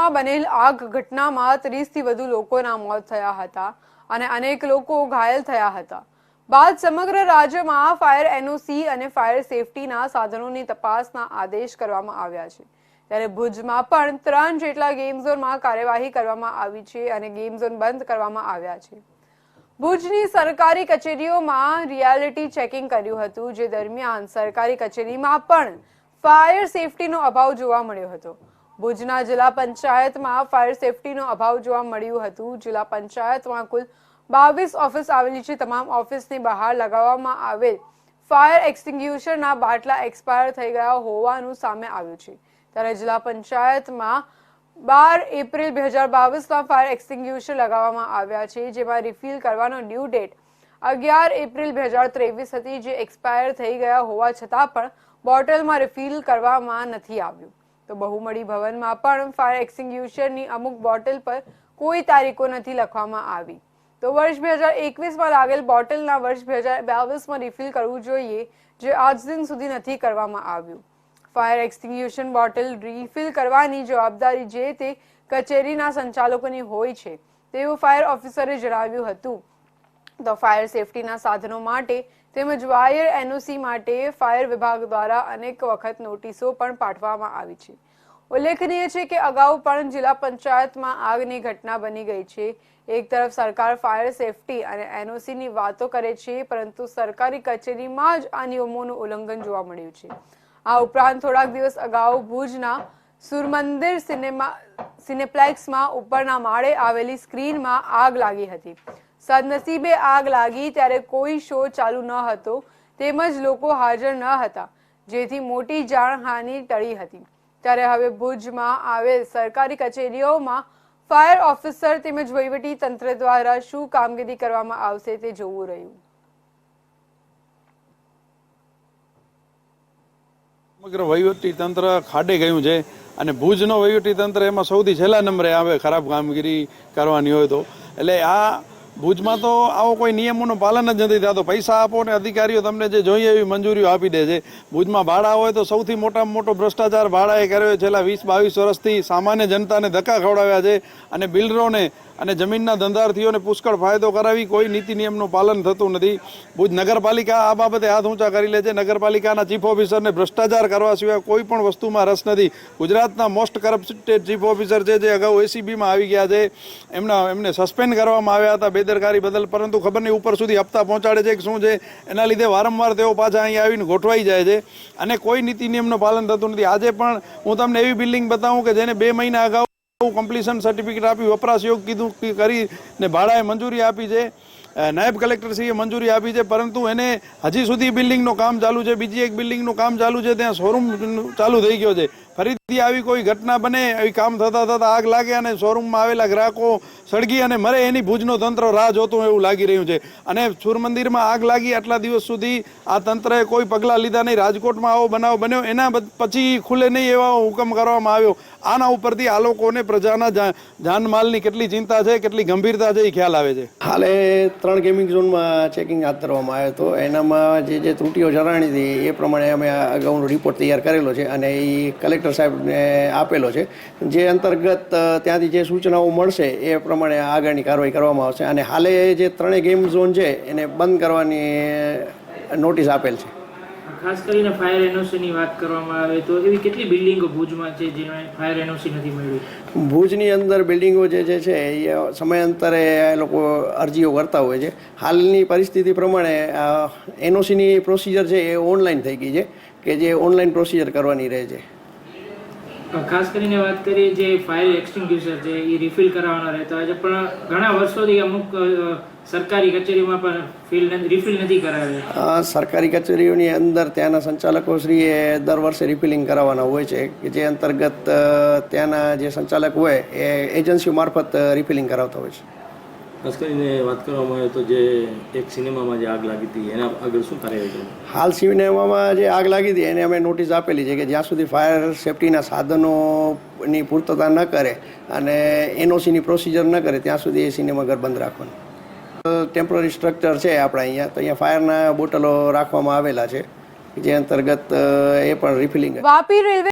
ભુજમાં બનેલ આગ ઘટનામાં ત્રીસથી વધુ લોકોના મોત થયા હતા અને અનેક લોકો ઘાયલ થયા હતા. બાદ સમગ્ર રાજ્યમાં ફાયર એનઓસી અને ફાયર સેફટીના સાધનોની તપાસના આદેશ કરવામાં આવ્યા છે. ત્યારે ભુજમાં પણ ત્રણ જેટલા ગેમ ઝોનમાં કાર્યવાહી કરવામાં આવી છે અને ગેમ ઝોન બંધ કરવામાં આવ્યા છે. ભુજની સરકારી કચેરીઓમાં રિયાલિટી ચેકિંગ કર્યું હતું, જે દરમિયાન સરકારી કચેરીમાં પણ ફાયર સેફટીનો અભાવ જોવા મળ્યો હતો. ભુજના જિલ્લા પંચાયતમાં ફાયર સેફટીનો અભાવ જોવા મળ્યું હતું. જિલ્લા પંચાયતમાં કુલ બાવીસ ઓફિસ આવેલી છે. તમામ ઓફિસની બહાર લગાવવામાં આવેલ ફાયર એક્સટિંગ્યુશરના બાટલા એક્સપાયર થઈ ગયા હોવાનું સામે આવ્યું છે. ત્યારે જિલ્લા પંચાયતમાં બાર એપ્રિલ બે હજાર બાવીસમાં ફાયર એક્સટિંગ્યુશર લગાવવામાં આવ્યા છે, જેમાં રિફિલ કરવાનો ડ્યુ ડેટ અગિયાર એપ્રિલ બે હજાર ત્રેવીસ હતી, જે એક્સપાયર થઈ ગયા હોવા છતાં પણ બોટલમાં રિફિલ કરવામાં નથી આવ્યું. તો બહુમળી ભવનમાં પણ ફાયર એક્સિંગ્યુશનની અમુક બોટલ પર કોઈ તારીખો નથી લખવામાં આવી. તો વર્ષ બે હજાર એકવીસમાં લાગેલ બોટલના વર્ષ બે હજાર બાવીસમાં રિફિલ કરવું જોઈએ જે આજ દિન સુધી નથી કરવામાં આવ્યું. ફાયર એક્સટિંગ્યુશન બોટલ રિફિલ કરવાની જવાબદારી જે તે કચેરીના સંચાલકોની હોય છે, તેવું ફાયર ઓફિસરે જણાવ્યું હતું. તો ફાયર સેફટીના સાધનો માટે તેમજ વાયર એનઓસી માટે ફાયર વિભાગ દ્વારા અનેક વખત નોટિસો પણ પાઠવવામાં આવી છે. ઉલ્લેખનીય છે કે અગાઉ પણ જિલ્લા પંચાયતમાં આગની ઘટના બની ગઈ છે. એક તરફ સરકાર ફાયર સેફટી અને એનઓસીની વાતો કરે છે, પરંતુ સરકારી કચેરીમાં જ આ નિયમોનું ઉલ્લંઘન જોવા મળ્યું છે. આ ઉપરાંત થોડાક દિવસ અગાઉ ભુજના સુરમંદિર સિનેમા સિનેપ્લેક્સમાં ઉપરના માળે આવેલી સ્ક્રીનમાં આગ લાગી હતી. સદનસીબે આગ લાગી ત્યારે કોઈ શો ચાલુ ન હતો, તેમજ લોકો હાજર ન હતા, જેથી મોટી જાણહાની ટળી હતી. ત્યારે હવે ભુજમાં આવેલ સરકારી કચેરીઓમાં ફાયર ઓફિસર તેમજ વહીવટી તંત્ર દ્વારા શું કામગીરી કરવામાં આવશે તે જોવું રહ્યું. સમગ્ર વહીવટી તંત્ર ખાડે ગયું છે અને ભુજનો વહીવટી તંત્ર એમાં સૌથી છેલ્લા નંબરે આવે ખરાબ કામગીરી કરવાની હોય તો. એટલે આ ભુજમાં તો આવો કોઈ નિયમોનું પાલન જ નથી થતું. પૈસા આપો ને અધિકારીઓ તમને જે જોઈએ એવી મંજૂરીઓ આપી દે છે. ભુજમાં ભાડા હોય તો સૌથી મોટામાં મોટો ભ્રષ્ટાચાર ભાડાએ કર્યો છેલ્લા વીસ બાવીસ વર્ષથી સામાન્ય જનતાને ધક્કા ખવડાવ્યા છે અને બિલ્ડરોને અને જમીનના ધંધાર્થીઓને પુષ્કળ ફાયદો કરાવી, કોઈ નીતિ નિયમનું પાલન થતું નથી. ભુજ નગરપાલિકા આ બાબતે હાથ ઊંચા કરી લે છે. નગરપાલિકાના ચીફ ઓફિસરને ભ્રષ્ટાચાર કરવા સિવાય કોઈ પણ વસ્તુમાં રસ નથી. ગુજરાતના મોસ્ટ કરપ્ટેડ ચીફ ઓફિસર છે, જે અગાઉ એસીબીમાં આવી ગયા છે. એમના, એમને સસ્પેન્ડ કરવામાં આવ્યા હતા બેદરકારી બદલ, પરંતુ ખબર નહીં ઉપર સુધી હપ્તા પહોંચાડે છે કે શું છે? એના લીધે વારંવાર તેઓ પાછા અહીં આવીને ગોઠવાઈ જાય છે. અને કોઈ નીતિ નિયમનું પાલન થતું નથી. આજે પણ હું તમને એવી બિલ્ડિંગ બતાવું કે જેને બે મહિના અગાઉ કમ્પ્લીશન સર્ટિફિકેટ આપી વપરાશ યોગ કીધું કરી ને ભાડાએ મંજૂરી આપી છે. નાયબ કલેક્ટરશ્રીએ મંજૂરી આપી છે, પરંતુ એને હજી સુધી બિલ્ડિંગનું કામ ચાલુ છે, બીજી એક બિલ્ડિંગનું કામ ચાલુ છે, ત્યાં શોરૂમ ચાલુ થઈ ગયો છે. ફરીથી આવી કોઈ ઘટના બને, આવી કામ થતા થતા આગ લાગે અને શોરૂમમાં આવેલા ગ્રાહકો સળગી અને મરે, એની ભુજનો તંત્ર રાહ જોતું એવું લાગી રહ્યું છે. અને સૂર્યમંદિરમાં આગ લાગી આટલા દિવસ સુધી આ તંત્રએ કોઈ પગલાં લીધા નહીં. રાજકોટમાં આવો બનાવ બન્યો. એના પછી ખુલે નહીં એવા હુકમ કરવામાં આવ્યો. આના ઉપરથી આ લોકોને પ્રજાના જાનમાલની કેટલી ચિંતા છે, કેટલી ગંભીરતા છે એ ખ્યાલ આવે છે. હાલે ત્રણ ગેમિંગ ઝોનમાં ચેકિંગ હાથ ધરવામાં આવ્યો હતો. એનામાં જે જે ત્રુટીઓ જણાણી હતી એ પ્રમાણે અમે અગાઉનો રિપોર્ટ તૈયાર કરેલો છે અને એ કલેક્ટર સાહેબને આપેલો છે. જે અંતર્ગત ત્યાંથી જે સૂચનાઓ મળશે એ પ્રમાણે આગળની કાર્યવાહી કરવામાં આવશે. અને હાલે જે ત્રણેય ગેમ ઝોન છે એને બંધ કરવાની નોટિસ આપેલ છે. ખાસ કરીને ફાયર એનઓસીની વાત કરવામાં આવે તો એવી કેટલી બિલ્ડિંગો ભુજમાં છે જેને ફાયર એનઓસી નથી મળી? ભુજની અંદર બિલ્ડિંગો જે જે છે એ સમયાંતરે એ લોકો અરજીઓ કરતા હોય છે. હાલની પરિસ્થિતિ પ્રમાણે એનઓસીની પ્રોસિજર છે એ ઓનલાઈન થઈ ગઈ છે કે જે ઓનલાઈન પ્રોસિજર કરવાની રહે છે. ખાસ કરીને વાત કરીએ જે ફાયર એક્સટિંગ્યુશર છે એ રિફિલ કરાવવાનો રહેતા હોય છે, પણ ઘણા વર્ષોથી અમુક સરકારી કચેરીમાં પણ ફિલ રિફિલ નથી કરાવે. સરકારી કચેરીઓની અંદર ત્યાંના સંચાલકો શ્રીએ દર વર્ષે રિફિલિંગ કરાવવાના હોય છે, કે જે અંતર્ગત ત્યાંના જે સંચાલક હોય, એ એજન્સીઓ મારફત રિફિલિંગ કરાવતા હોય છે. ખાસ કરીને વાત કરવામાં આવે તો જે એક સિનેમામાં જે આગ લાગી હતી એના આગળ શું કાર્યવાહી હાલ સિનેમામાં જે આગ લાગી હતી એને અમે નોટિસ આપેલી છે કે જ્યાં સુધી ફાયર સેફટીના સાધનોની પૂર્તતા ન કરે અને એનઓસીની પ્રોસિજર ન કરે ત્યાં સુધી એ સિનેમાઘર બંધ રાખવાનું. ટેમ્પરરી સ્ટ્રક્ચર છે આપણા અહીંયા તો અહીંયા ફાયરના બોટલો રાખવામાં આવેલા છે જે અંતર્ગત એ પણ રિફિલિંગ વાપી રેલવે